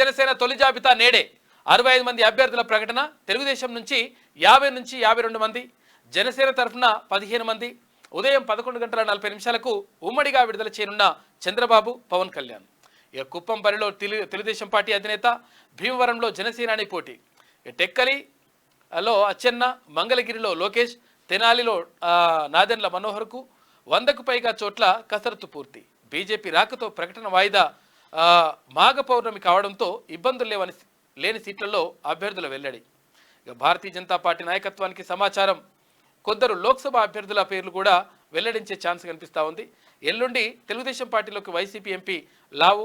జనసేన తొలి జాబితా నేడే. అరవై ఐదు మంది అభ్యర్థుల ప్రకటన తెలుగుదేశం నుంచి యాభై నుంచి యాభై రెండు మంది జనసేన తరఫున పదిహేను మంది. ఉదయం పదకొండు గంటల నలభై నిమిషాలకు ఉమ్మడిగా విడుదల చేయనున్న చంద్రబాబు పవన్ కళ్యాణ్. ఇక కుప్పం బరిలో తెలు తెలుగుదేశం పార్టీ అధినేత భీమవరంలో జనసేనాని పోటీ. టెక్కలిలో లో అచ్చెన్న మంగళగిరిలో లోకేష్ తెనాలిలో నాదెన్ల నాదెండ్ల మనోహర్కు వందకు పైగా చోట్ల కసరత్తు పూర్తి. బీజేపీ రాకతో ప్రకటన వాయిదా మాఘ పౌర్ణమి కావడంతో ఇబ్బందులు లేవని లేని సీట్లలో అభ్యర్థుల వెల్లడి. ఇక భారతీయ జనతా పార్టీ నాయకత్వానికి సమాచారం కొందరు లోక్సభ అభ్యర్థుల పేర్లు కూడా వెల్లడించే ఛాన్స్ కనిపిస్తూ ఉంది. ఎల్లుండి తెలుగుదేశం పార్టీలోకి YCP MP Lavu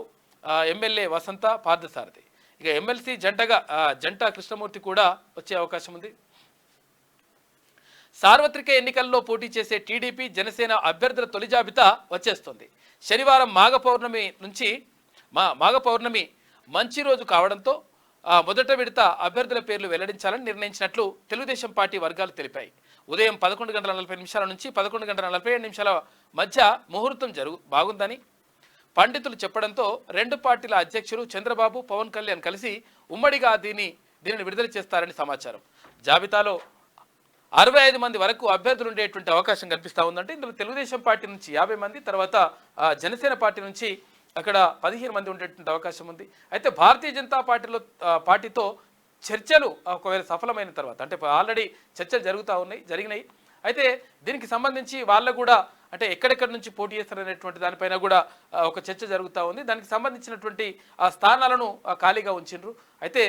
MLA Vasantha Parthasarathy. ఇక ఎమ్మెల్సీ జంటగా జంట కృష్ణమూర్తి కూడా వచ్చే అవకాశం ఉంది. సార్వత్రిక ఎన్నికల్లో పోటీ చేసే టీడీపీ జనసేన అభ్యర్థుల తొలి జాబితా వచ్చేస్తుంది. శనివారం మాఘ పౌర్ణమి నుంచి మా మాఘ పౌర్ణమి మంచి రోజు కావడంతో మొదట విడత అభ్యర్థుల పేర్లు వెల్లడించాలని నిర్ణయించినట్లు తెలుగుదేశం పార్టీ వర్గాలు తెలిపాయి. ఉదయం పదకొండు గంటల నలభై నిమిషాల నుంచి పదకొండు గంటల నలభై ఏడు నిమిషాల మధ్య ముహూర్తం జరుగు బాగుందని పండితులు చెప్పడంతో రెండు పార్టీల అధ్యక్షులు చంద్రబాబు పవన్ కళ్యాణ్ కలిసి ఉమ్మడిగా దీన్ని దీనిని విడుదల చేస్తారని సమాచారం. జాబితాలో అరవై ఐదు మంది వరకు అభ్యర్థులు ఉండేటువంటి అవకాశం కనిపిస్తూ ఉందంటే ఇందులో తెలుగుదేశం పార్టీ నుంచి యాభై మంది తర్వాత జనసేన పార్టీ నుంచి అక్కడ పదిహేను మంది ఉండేటువంటి అవకాశం ఉంది. అయితే భారతీయ జనతా పార్టీలో పార్టీతో చర్చలు ఒకవేళ సఫలమైన తర్వాత అంటే ఆల్రెడీ చర్చలు జరుగుతూ ఉన్నాయి జరిగినాయి. అయితే దీనికి సంబంధించి వాళ్ళకు కూడా అంటే ఎక్కడెక్కడి నుంచి పోటీ చేస్తారనేటువంటి దానిపైన కూడా ఒక చర్చ జరుగుతూ ఉంది. దానికి సంబంధించినటువంటి ఆ స్థానాలను ఖాళీగా ఉంచిండ్రు. అయితే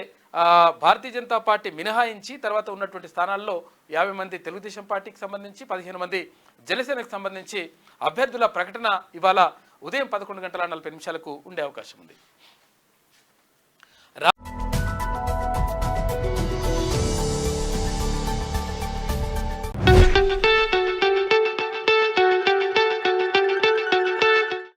భారతీయ జనతా పార్టీ మినహాయించి తర్వాత ఉన్నటువంటి స్థానాల్లో యాభై మంది తెలుగుదేశం పార్టీకి సంబంధించి పదిహేను మంది జనసేనకు సంబంధించి అభ్యర్థుల ప్రకటన ఇవాళ ఉదయం పదకొండు గంటల నలభై నిమిషాలకు ఉండే అవకాశం ఉంది.